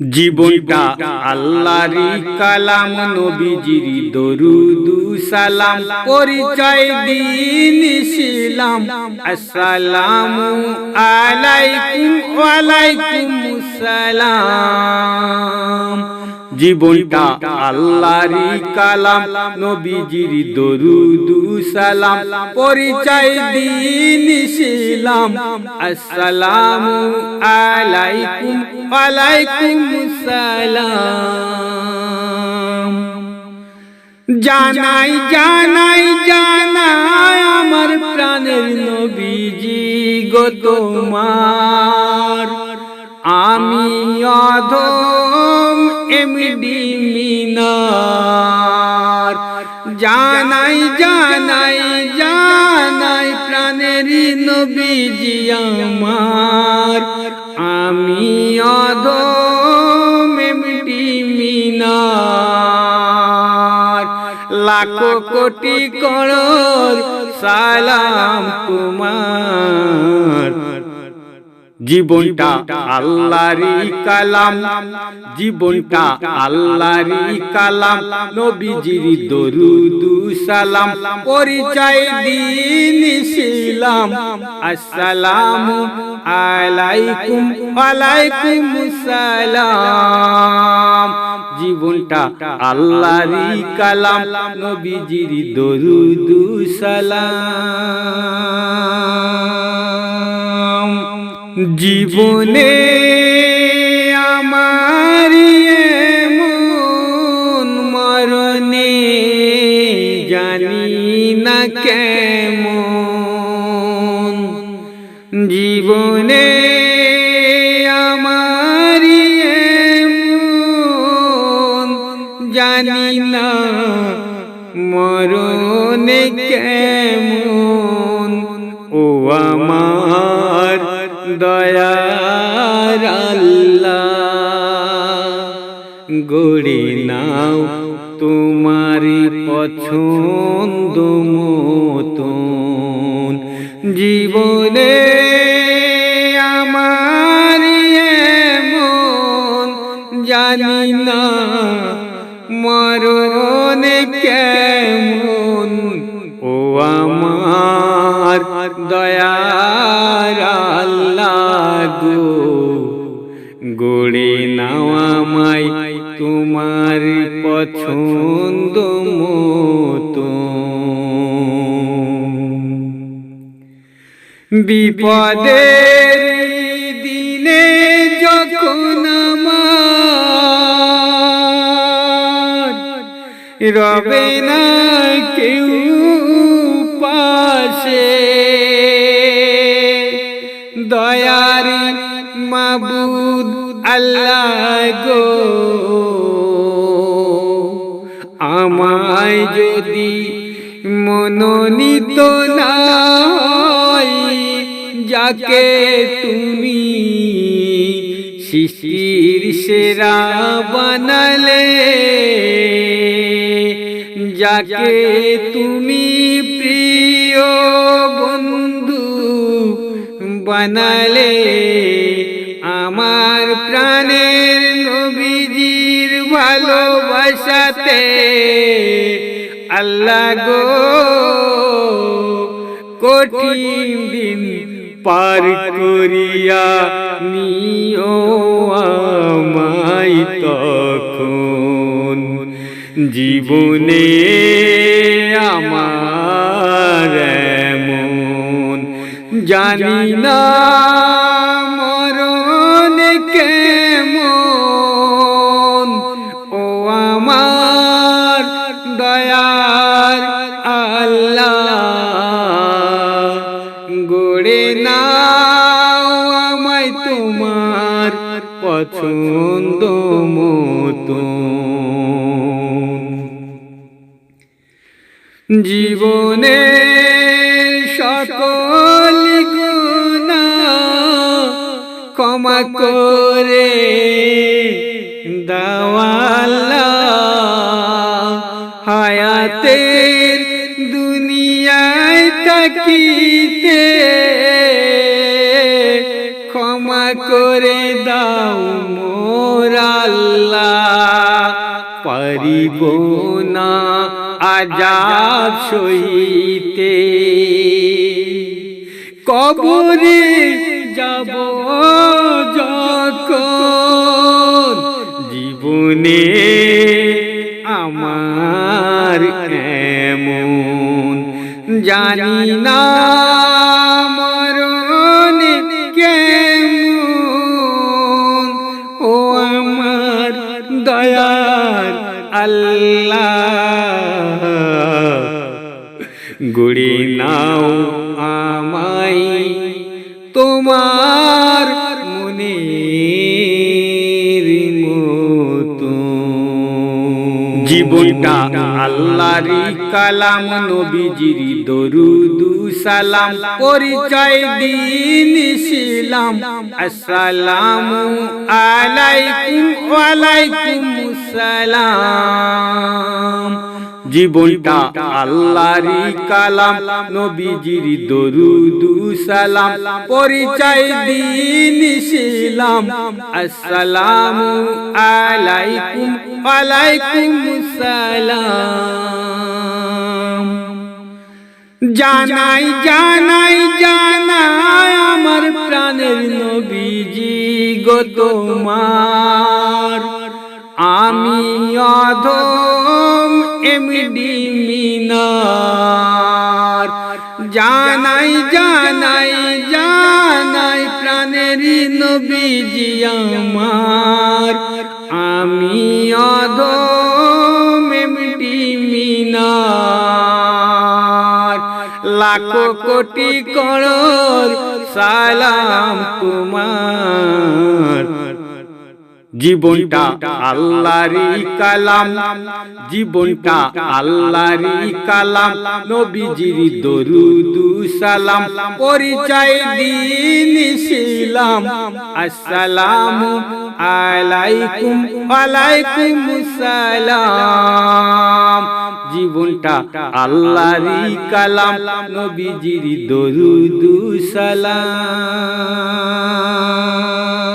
জীবনটা আল্লাহরই কালাম নবীজির দরুদু সালাম। পরিচয় দিন ইসলাম। আসসালামু আলাইকুম ওয়ালাইকুম সালাম। জীবনটা আল্লাহরই কালাম নবীজির দরুদু সালাম। পরিচয় দিন ইসলাম। আসসালামু আলাইকুম সালাম। জানাই জানাই জানাই আমার প্রাণের নবীজি গো তোমার। আমি অধম এমডি মিনার। জানাই জানাই জানাই প্রাণের নবীজি আমার। কোটি করোর সালাম তোমার। জীবনটা আল্লাহরই কালাম, জীবনটা আল্লাহরই কালাম, নবীজির দরুদু সালাম, পরিচয় দিন ইসলাম আসসালামু আলাইকুম, ওয়ালাইকুম সালাম। জীবনটা আল্লাহরই কালাম, নবীজির দরুদু সালাম। জীবনে আমার মন মরণে জানি না কেমন জীবনে আমার জানি না মরণে কেমন। ও আমার দয়ার আল্লাহ, গড়ে নাও তোমার পছন্দ মতন। জীবনে জানি না মরণে কেমন। ও আমার দয়ার আল্লাহ গো গড়ে তোমার পছন্দ মতো। বিপদের রবে না কেউ পাশে। দয়ার মাবুদ আল্লাহ গো। আমায় যদি মনোনীত না যাকে তুমি শিশির সেরা বানালে, যাকে তুমি প্রিয় বন্ধু বানালে, আমার প্রাণের নবীজির ভালোবাসাতে আল্লাহ গো কঠিন দিন পার করিয়া নিও আমায় তখন। জীবনে আমার মন জানি না তোমার পছন্দ মতো জীবনে সকল গুণা ক্ষমা করে দাওয়াল্লা করে দাও মোরাল্লা পারিব না আজাদ সইতে। কবরে যাব যখন জীবনে আমার এমন জানি না নাও আমাই তোমার মতো। জীবনটা আল্লাহরই কালাম নবীজির দরুদু সালাম পরিচয় দিন ইসলাম। আসসালামু আলাইকুম ওয়ালাইকুম সালাম। জীবনটা আল্লাহরই কালাম নবীজির দরুদু সালাম পরিচয় দিন ইসলাম। আসসালামু আলাইকুম ওয়ালাইকুম সালাম। জানাই জানাই জানাই আমার প্রাণের নবীজি গো তোমার। আমি অধম এমডি মিনার জানাই জানাই জানাই প্রাণের নবীজি আমার। আমি এমডি মিনার। লাখো কোটি করোর সালাম তোমার। জীবনটা আল্লাহরই কালাম। জীবনটা আল্লাহরই কালাম। নবীজির দরুদু সালাম। পরিচয় দিন ইসলাম। আসসালামু আলাইকুম ওয়ালাইকুম সালাম। জীবনটা আল্লাহরই কালাম। নবীজির দরুদু সালাম।